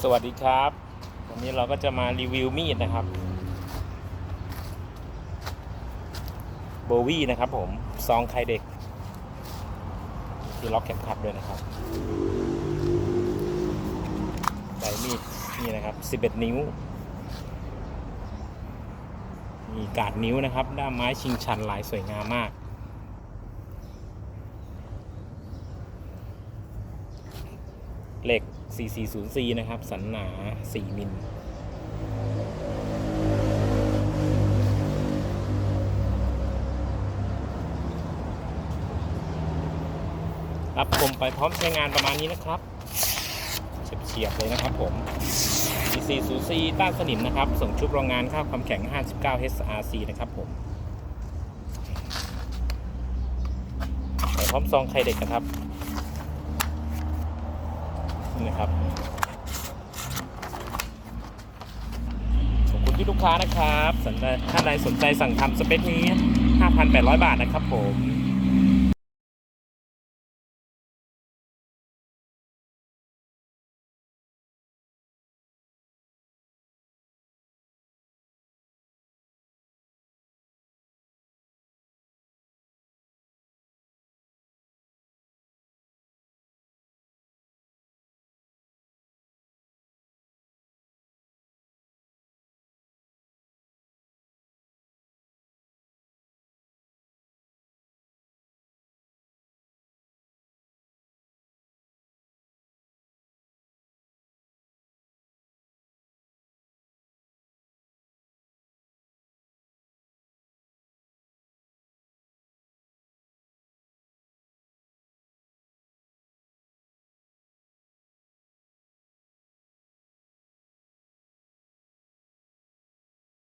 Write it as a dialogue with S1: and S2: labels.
S1: สวัสดีครับ วันนี้เราก็จะมารีวิวมีดนะครับโบวี่นะครับผม ซองไข่เด็ก ที่ล็อกเข็มขัดด้วยนะครับใบมีดนี่นะครับ 11 นิ้ว มีกาดนิ้วนะครับ ด้ามไม้ชิงชันลายสวยงามมากเหล็ก 4404 นะครับ สันหนา 4 มิลรับชมไปพร้อมใช้งานประมาณนี้นะครับเฉียบๆเลยนะครับผม 4404 ต้านสนิมนะครับ ส่งชุบโรงงานค่าความแข็ง 59 HRC นะครับผมไปพร้อมซองไข่เด็กนะครับ นะครับ ขอบคุณที่ลูกค้านะครับสนใจท่านใดสนใจสั่งทำสเปคนี้ 5,800 บาทนะครับผม